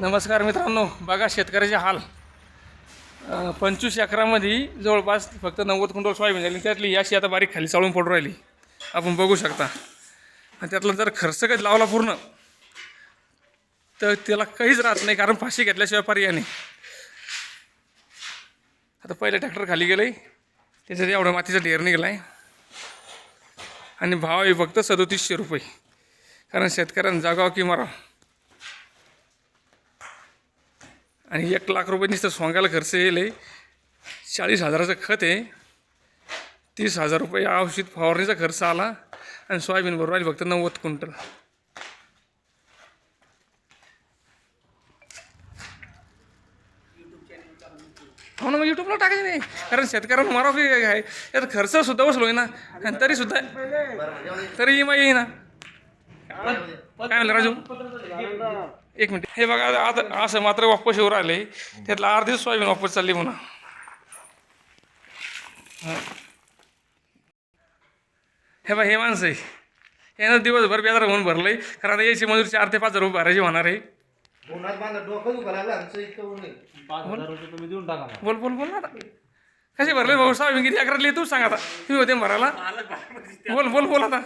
नमस्कार मित्रांनो बघा शेतकऱ्याचे हाल. पंचवीस एकरामध्ये जवळपास फक्त नव्वद क्विंटल सोयाबीन झाली. त्यातली याशी आता बारीक खाली चाळून पडून राहिली. आपण बघू शकता. आणि त्यातला जर खर्च काही लावला पूर्ण तर त्याला काहीच राहत नाही कारण फाशी घेतल्याशिवाय पर्याय नाही. आता पहिले ट्रॅक्टर खाली गेलं त्याच्यात एवढा मातीचा ढेर निघाला आहे आणि भाव आहे फक्त सदोतीसशे रुपये. कारण शेतकऱ्यांना जागाव की मराव आणि एक लाख रुपये नुसतं सोंगायला खर्च येईल. आहे. चाळीस हजाराचं खत आहे. तीस हजार रुपये औषध फवारणीचा खर्च आला. आणि सोयाबीन बरोबर आली फक्त नव्वद क्विंटल. हो ना मग युट्यूबला टाकायचं नाही. कारण शेतकऱ्यांना मारा काय? आहे खर्च सुद्धा बसलो ना. आणि तरी सुद्धा तरी इमा येईना. काय म्हणलं? राजू? एक मिनिट. हे बघा आता असं मात्र वापस येऊ राहिले. त्यातला अर्धीच सोयाबीन वापस चालली म्हणा हा. हे बघ हे माणसं आहे. यानं दिवसभर बेजार म्हणून भरलंय. कारण आता याची मजुरी चार ते पाच हजार रुपये भरायची होणार आहे. बोल बोल बोल ना आता. कसे भरले भाऊ? सोयाबीन किती अकराले तू सांग आता. तुम्ही होते भरायला? बोल बोल बोल आता.